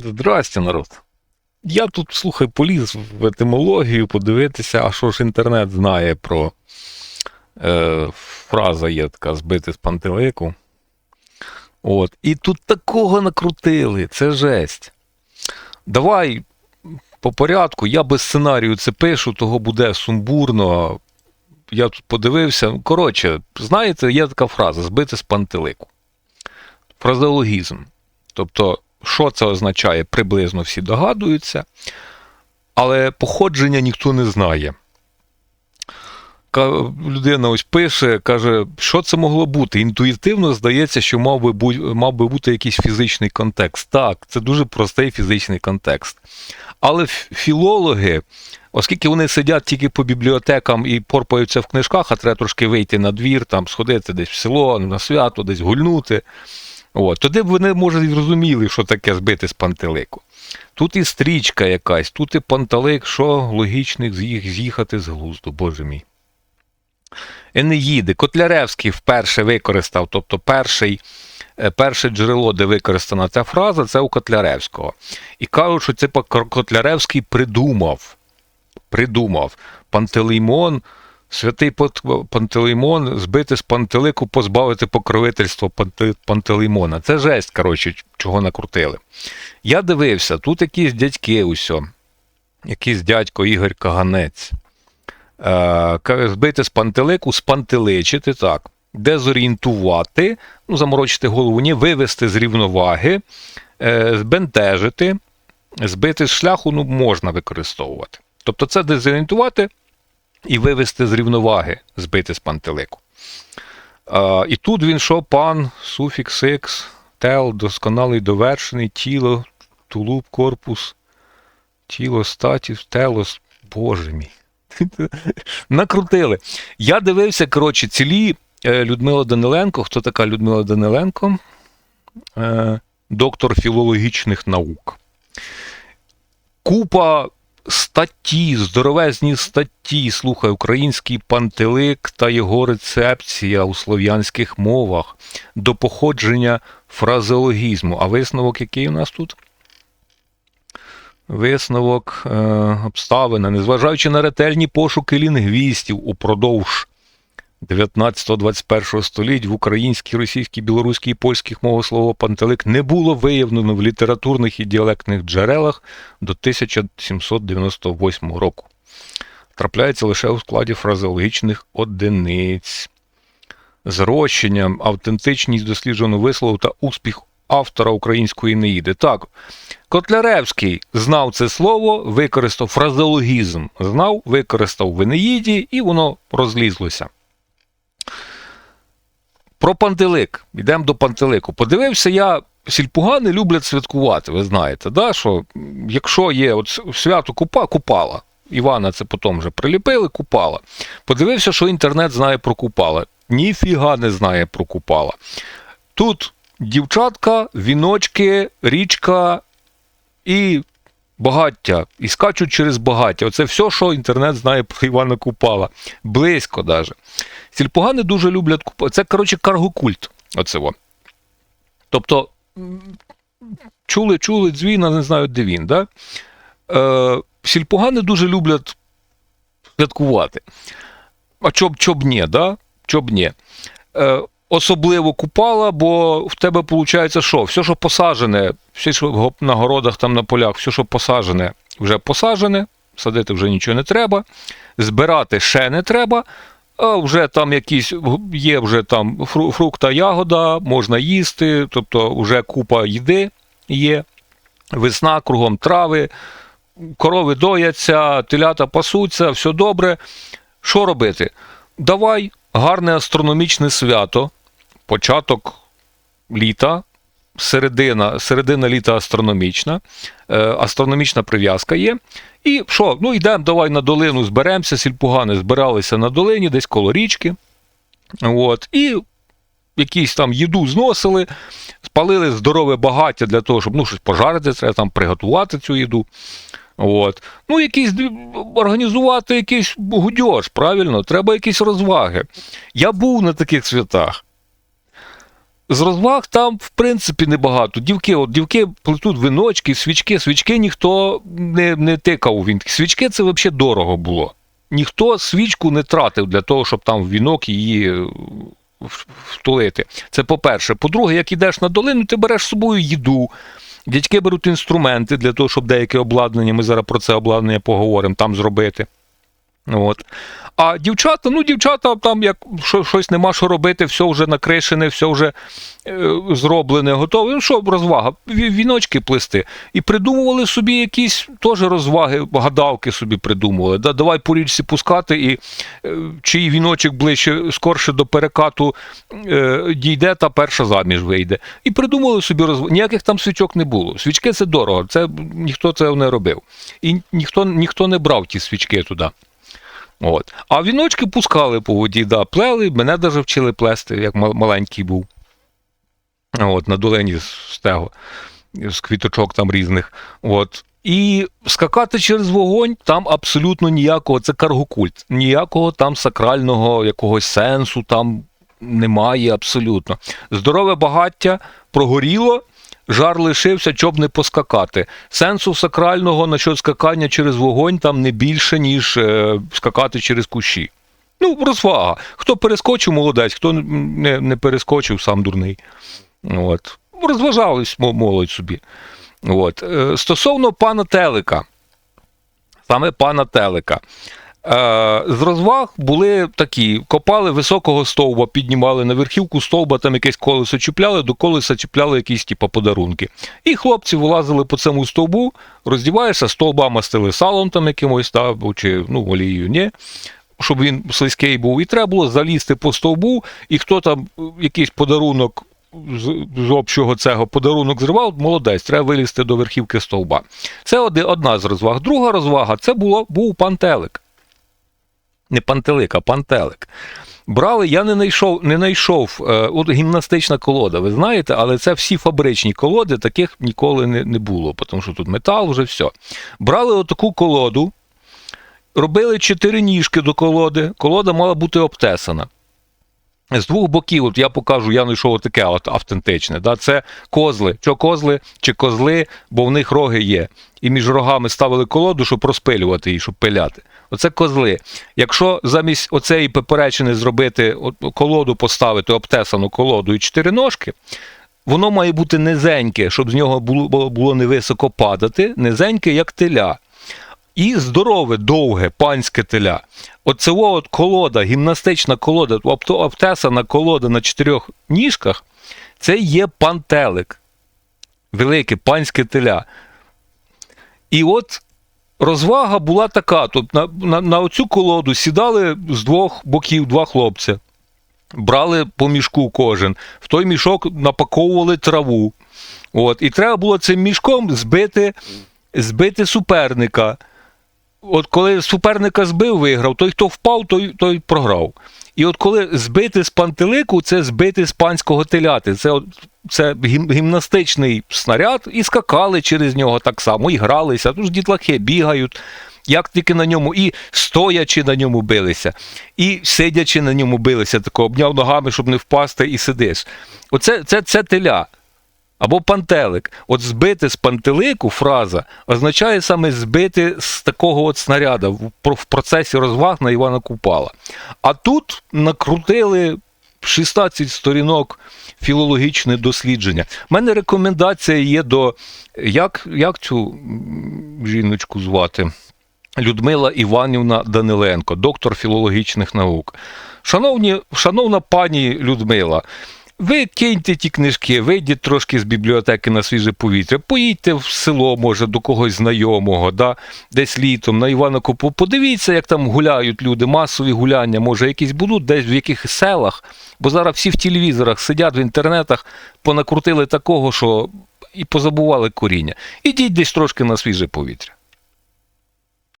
Здрасте, народ. Я тут, слухай, поліз в етимологію подивитися, а що ж інтернет знає про е, фраза є така збити з пантелику. От. І тут такого накрутили, це жесть. Давай по порядку, я без сценарію це пишу, того буде сумбурно. Я тут подивився. Коротше, знаєте, є така фраза збити з пантелику. Фразеологізм. Тобто, що це означає, приблизно всі догадуються, але походження ніхто не знає. Людина ось пише, каже, що це могло бути. Інтуїтивно здається, що мав би, бу- мав би бути якийсь фізичний контекст. Так, це дуже простий фізичний контекст. Але філологи, оскільки вони сидять тільки по бібліотекам і порпаються в книжках, а треба трошки вийти на двір, там, сходити десь в село, на свято, десь гульнути. От, тоді б вони, може, і зрозуміли, що таке збити з пантелику. Тут і стрічка якась, тут і пантелик, що логічних з'їх- з'їхати з глузду, боже мій. Енеїди. Котляревський вперше використав, тобто перший, е, перше джерело, де використана ця фраза, це у Котляревського. І кажуть, що це Котляревський придумав. Придумав. Пантелеймон, святий Пантелеймон, збити з пантелику, позбавити покровительства Пантелеймона. Це жесть, коротше, чого накрутили. Я дивився, тут якісь дядьки усьо. Якийсь дядько Ігор Каганець. Е, збити з пантелику, спантеличити, так. Дезорієнтувати, ну, заморочити голову, ні, вивести з рівноваги, е, збентежити, збити з шляху ну, можна використовувати. Тобто це дезорієнтувати і вивести з рівноваги, збити з пантелику. Е, і тут він що, пан, суфікс ікс, тел, досконалий, довершений, тіло, тулуб, корпус, тіло, статів, телос, боже мій. Накрутили. Я дивився, коротше, цілі е, Людмила Даниленко. Хто така Людмила Даниленко? Е, доктор філологічних наук. Купа статті, здоровезні статті. Слухай, український пантелик та його рецепція у слов'янських мовах до походження фразеологізму. А висновок який у нас тут? Висновок е, обставина, незважаючи на ретельні пошуки лінгвістів упродовж 19-21 століть в українській, російській, білоруській і польських мовах слово пантелик не було виявлено в літературних і діалектних джерелах до 1798 року. Трапляється лише у складі фразеологічних одиниць. Зрощенням, автентичність дослідженого вислову та успіх автора української неїди. Так, Котляревський знав це слово, використав фразеологізм, знав, використав в Енеїді, і воно розлізлося. Про пантелик. Йдемо до пантелику. Подивився я, сільпугани люблять святкувати, ви знаєте, да? що якщо є от свято купа, купала. Івана це потім вже приліпили, купала. Подивився, що інтернет знає про купала. Ніфіга не знає про купала. Тут дівчатка, віночки, річка і багаття. І скачуть через багаття. Оце все, що інтернет знає про Івана Купала. Близько даже. Сільпогани дуже люблять купала. Це, коротше, каргокульт. Оце во. Тобто, чули, чули дзвін, а не знають, де він. Да? Е, сільпогани дуже люблять святкувати. А чоб, чоб ні, да? Чоб ні. Е, особливо купала, бо в тебе виходить, що все, що посаджене, все, що на городах, там на полях, все, що посаджене, вже посаджене, садити вже нічого не треба, збирати ще не треба. А вже там якісь є вже там фрукта, ягода, можна їсти, тобто вже купа їди є, весна, кругом трави, корови дояться, телята пасуться, все добре. Що робити? Давай гарне астрономічне свято, початок літа, середина, середина літа астрономічна, е, астрономічна прив'язка є. І що? Ну, йдемо, давай на долину зберемося, сільпугани збиралися на долині, десь коло річки. От, і якісь там їду зносили, спалили здорове багаття для того, щоб ну, щось пожарити, треба там приготувати цю їду. От. Ну, якийсь організувати якийсь гудьош, правильно, треба якісь розваги. Я був на таких святах. З розваг там, в принципі, небагато. Дівки, от дівки плетуть виночки, свічки. Свічки ніхто не, не тикав він. Свічки це взагалі дорого було. Ніхто свічку не тратив для того, щоб там в вінок її е, втулити. Це по-перше. По-друге, як ідеш на долину, ти береш з собою їду. Дядьки беруть інструменти для того, щоб деяке обладнання, ми зараз про це обладнання поговоримо, там зробити. От. А дівчата, ну дівчата, там як що, щось нема що робити, все вже накришене, все вже е, зроблене, готове. Ну що, розвага, ві- віночки плести. І придумували собі якісь теж розваги, гадалки собі придумували. Да, давай по річці пускати, і е, чий віночок ближче, скорше до перекату е, дійде, та перша заміж вийде. І придумали собі розваги. Ніяких там свічок не було. Свічки це дорого, це ніхто це не робив. І ніхто, ніхто не брав ті свічки туди. От. А віночки пускали по воді, да, плели, мене навіть вчили плести, як маленький був. От, на долині з стего, з квіточок там різних. От. І скакати через вогонь там абсолютно ніякого, це каргокульт, ніякого там сакрального якогось сенсу там немає абсолютно. Здорове багаття прогоріло, жар лишився, щоб не поскакати. Сенсу сакрального насчет скакання через вогонь там не більше, ніж е, скакати через кущі. Ну, розвага. Хто перескочив, молодець, хто не, не перескочив, сам дурний. От. Розважались молодь собі. От. Е, Стосовно пана Телека, саме пана Телека. Е, З розваг були такі: копали високого стовба, піднімали на верхівку стовба, там якесь колесо чіпляли, до колеса чіпляли якісь типу, подарунки. І хлопці вилазили по цьому стовбу, роздіваєшся, стовба мастили салом там якимось, та, чи ну, олією, ні. Щоб він слизький був, і треба було залізти по стовбу, і хто там е, якийсь подарунок з, з общого цього подарунок зривав, молодець, треба вилізти до верхівки стовба. Це одна з розваг. Друга розвага це було, був пантелик. Не пантелик, а пантелик. Брали, я не знайшов, не знайшов е, от гімнастична колода, ви знаєте, але це всі фабричні колоди, таких ніколи не, не було, тому що тут метал, вже все. Брали отаку колоду, робили чотири ніжки до колоди, колода мала бути обтесана. З двох боків, от я покажу, я знайшов таке от автентичне. Да? Це козли. Що козли чи козли, бо в них роги є. І між рогами ставили колоду, щоб розпилювати її, щоб пиляти. Оце козли. Якщо замість оцеї поперечини зробити колоду, поставити обтесану колоду і чотири ножки, воно має бути низеньке, щоб з нього було, було- невисоко падати, низеньке, як теля. І здорове, довге, панське теля. Оце от колода, гімнастична колода, обто- обтесана колода на чотирьох ніжках, це є пантелик. Велике панське теля. І от розвага була така: тобто на, на, на оцю колоду сідали з двох боків два хлопця, брали по мішку кожен, в той мішок напаковували траву. От, і треба було цим мішком збити, збити суперника. От коли суперника збив, виграв, той, хто впав, той, той програв. І от коли збити з пантелику, це збити з панського теляти. Це, це гімнастичний снаряд, і скакали через нього так само, і гралися. Тут ж дітлахи бігають, як тільки на ньому, і стоячи на ньому билися, і сидячи на ньому билися, тако обняв ногами, щоб не впасти, і сидиш. Оце це, це теля. Або пантелик. От збити з пантелику фраза означає саме збити з такого от снаряда в, процесі розваг на Івана Купала. А тут накрутили 16 сторінок філологічне дослідження. У мене рекомендація є до як, як цю жіночку звати? Людмила Іванівна Даниленко, доктор філологічних наук. Шановні, шановна пані Людмила, ви киньте ті книжки, вийдіть трошки з бібліотеки на свіже повітря, поїдьте в село, може, до когось знайомого, да, десь літом на Івана Купу. Подивіться, як там гуляють люди, масові гуляння, може, якісь будуть десь в якихось селах, бо зараз всі в телевізорах сидять в інтернетах, понакрутили такого, що і позабували коріння. Ідіть десь трошки на свіже повітря.